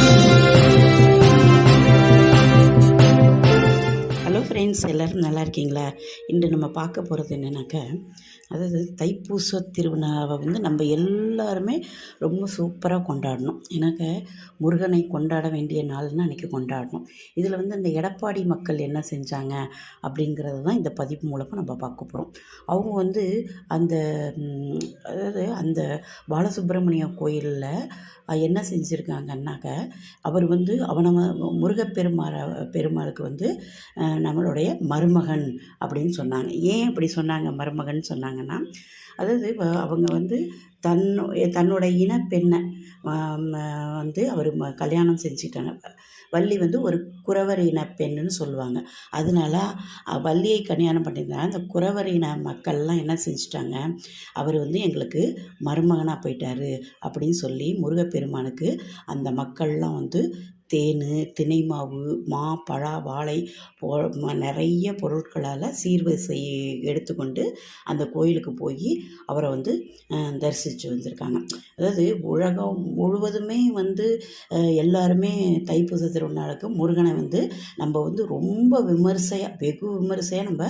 Thank you. Friends எல்லோரும் நல்லா இருக்கீங்களா? இன்று நம்ம பார்க்க போகிறது என்னென்னாக்கா அதாவது தைப்பூச திருவிழாவை வந்து நம்ம எல்லாருமே ரொம்ப சூப்பராக கொண்டாடணும். எனக்கு முருகனை கொண்டாட வேண்டிய நாள்னு அன்றைக்கி கொண்டாடணும். இதில் வந்து அந்த எடப்பாடி மக்கள் என்ன செஞ்சாங்க அப்படிங்கிறது தான் இந்த பதிவு மூலமாக நம்ம பார்க்க போகிறோம் அவங்க வந்து அந்த அதாவது அந்த பாலசுப்ரமணிய கோயிலில் என்ன செஞ்சுருக்காங்கன்னாக்க அவர் வந்து அவனை வ- முருகப்பெருமாற பெருமாளுக்கு வந்து நம்மளோட அவருடைய மருமகன் அப்படின்னு சொன்னாங்க. ஏன் அப்படி சொன்னாங்க மருமகன் சொன்னாங்கன்னா அதாவது அவங்க வந்து தன்னு தன்னோட இனப்பெண்ணை வந்து அவர் ம கல்யாணம் செஞ்சுட்டாங்க. வள்ளி வந்து ஒரு குறவர் இன பெண்ணுன்னு சொல்லுவாங்க. அதனால வள்ளியை கல்யாணம் பண்ணியிருந்தாங்க. அந்த குறவர் இன மக்கள்லாம் என்ன செஞ்சுட்டாங்க? அவர் வந்து எங்களுக்கு மருமகனாக போயிட்டாரு அப்படின்னு சொல்லி முருகப்பெருமானுக்கு அந்த மக்கள்லாம் வந்து தேன் தினை மாவு மா பழா வாழை போ நிறைய பொருட்களால் சீர்வரிசை எடுத்துக்கொண்டு அந்த கோயிலுக்கு போய் அவரை வந்து தரிசித்து வந்திருக்காங்க. அதாவது உலகம் முழுவதுமே வந்து எல்லாருமே தைப்பூச திருநாளுக்கு முருகனை வந்து நம்ம வந்து ரொம்ப விமர்சையாக வெகு விமர்சையாக நம்ம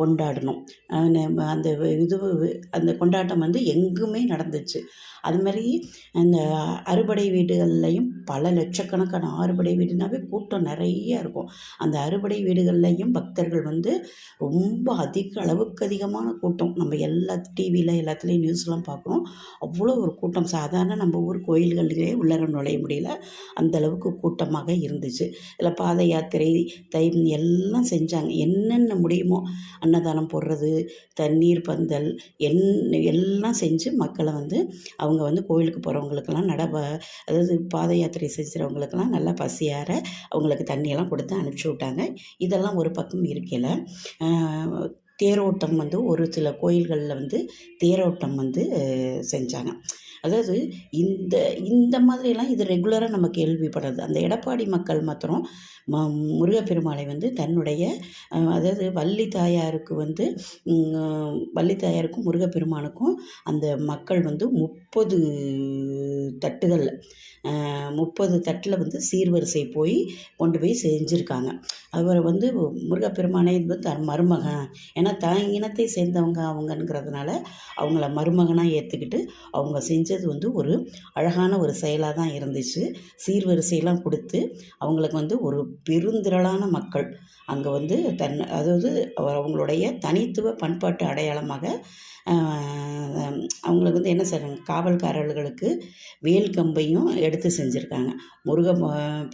கொண்டாடணும். அந்த இது அந்த கொண்டாட்டம் வந்து எங்குமே நடந்துச்சு. அது மாதிரி அந்த அறுபடை வீடுகள்லையும் பல லட்சக்கணக்கான அறுபடை வீடுனாவே கூட்டம் நிறைய இருக்கும். அந்த அறுபடை வீடுகள்லையும் பக்தர்கள் வந்து ரொம்ப அதிக அளவுக்கு அதிகமான கூட்டம். நம்ம எல்லா டிவியில் எல்லாத்துலேயும் நியூஸ்லாம் பார்க்குறோம். அவ்வளோ ஒரு கூட்டம். சாதாரண நம்ம ஊர் கோயில்களிலே உள்ளர நுழைய முடியல. அந்த அளவுக்கு கூட்டமாக இருந்துச்சு. இதில் பாத யாத்திரை தை எல்லாம் செஞ்சாங்க. என்னென்ன முடியுமோ அன்னதானம் போடுறது தண்ணீர் பந்தல் என் எல்லாம் செஞ்சு மக்களை வந்து அவங்க வந்து கோயிலுக்கு போகிறவங்களுக்கெல்லாம் நட அதாவது பாத யாத்திரை செஞ்சுறவங்களுக்கெல்லாம் நல்லா பசியார அவங்களுக்கு தண்ணியெல்லாம் கொடுத்து அனுப்பிச்சி விட்டாங்க. இதெல்லாம் ஒரு பக்கம் இருக்கையில் தேரோட்டம் வந்து ஒரு சில கோயில்களில் வந்து தேரோட்டம் வந்து செஞ்சாங்க. அதாவது இந்த இந்த மாதிரிலாம் இது ரெகுலராக நம்ம கேள்விப்படுறது. அந்த எடப்பாடி மக்கள் மாத்திரம் ம முருகப்பெருமாளை வந்து தன்னுடைய அதாவது வள்ளி தாயாருக்கு வந்து வள்ளி தாயாருக்கும் முருகப்பெருமானுக்கும் அந்த மக்கள் வந்து முப்பது தட்டுகளில் முப்பது தட்டில் வந்து சீர்வரிசை போய் கொண்டு போய் செஞ்சுருக்காங்க. அவரை வந்து முருகப்பெருமானை வந்து தன் மருமகன். ஏன்னா தான் இனத்தை சேர்ந்தவங்க அவங்கங்கிறதுனால அவங்கள மருமகனாக ஏற்றுக்கிட்டு அவங்க செஞ்சது வந்து ஒரு அழகான ஒரு செயலாக தான் இருந்துச்சு. சீர்வரிசையெல்லாம் கொடுத்து அவங்களுக்கு வந்து ஒரு பெருந்திரளான மக்கள். அங்கே வந்து தன் அதாவது அவங்களுடைய தனித்துவ பண்பாட்டு அடையாளமாக அவங்களுக்கு வந்து என்ன செய்கிறாங்க காவல்காரர்களுக்கு வேல் கம்பையும் எடுத்து செஞ்சுருக்காங்க. முருக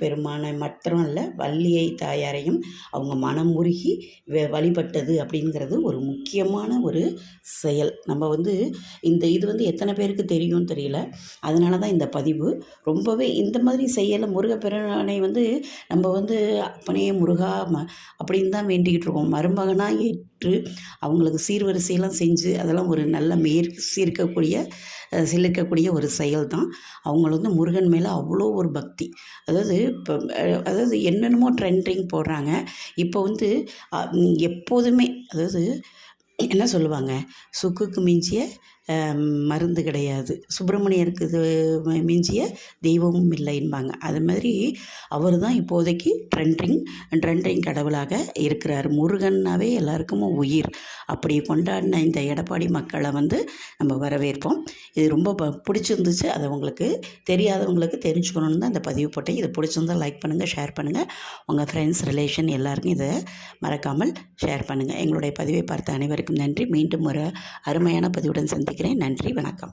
பெருமானை மற்றும் இல்லை வள்ளியை தாயாரையும் அவங்க மனம் உருகி வழிபட்டது அப்படிங்கிறது ஒரு முக்கியமான ஒரு செயல். நம்ம வந்து இந்த இது வந்து எத்தனை பேருக்கு தெரியும்னு தெரியல. அதனால தான் இந்த பதிவு. ரொம்பவே இந்த மாதிரி செயலை முருகப்பெருமானை வந்து நம்ம வந்து அப்பனே முருகா ம அப்படின்னு தான் வேண்டிக்கிட்டு இருக்கோம். மருமகனாக ஏற்று அவங்களுக்கு சீர்வரிசையெல்லாம் செஞ்சு அதெல்லாம் ஒரு நல்ல மேற் சீர்க்கக்கூடிய அஹ், சிலிர்க்கக்கூடிய ஒரு செயல் தான் அவங்கள வந்து முருகன் மேலே அவ்வளோ ஒரு பக்தி. அதாவது இப்போ அதாவது என்னென்னமோ ட்ரெண்டிங் போடுறாங்க. இப்போ வந்து எப்போதுமே அதாவது என்ன சொல்லுவாங்க? சுக்குக்கு மிஞ்சிய மருந்து கிடையாது. சுப்பிரமணியருக்கு இது மிஞ்சிய தெய்வமும் இல்லைன்பாங்க அது மாதிரி அவர் தான் இப்போதைக்கு ட்ரெண்டிங் ட்ரெண்டிங் கடவுளாக இருக்கிறார். முருகன்னாவே எல்லாருக்குமே உயிர். அப்படி கொண்டாடின இந்த எடப்பாடி மக்களை வந்து நம்ம வரவேற்போம். இது ரொம்ப ப- பிடிச்சிருந்துச்சு. அது உங்களுக்கு தெரியாதவங்களுக்கு தெரிஞ்சுக்கணுன்னு தான் இந்த பதிவு போட்டேன். இது பிடிச்சிருந்தா லைக் பண்ணுங்கள் ஷேர் பண்ணுங்கள் உங்கள் ஃப்ரெண்ட்ஸ் ரிலேஷன் எல்லாருக்கும் இதை மறக்காமல் ஷேர் பண்ணுங்கள் எங்களுடைய பதிவை பார்த்த அனைவருக்கும் நன்றி. மீண்டும் ஒரு அருமையான பதிவுடன் சந்திக்கிறேன் வைக்கிறேன் நன்றி வணக்கம்.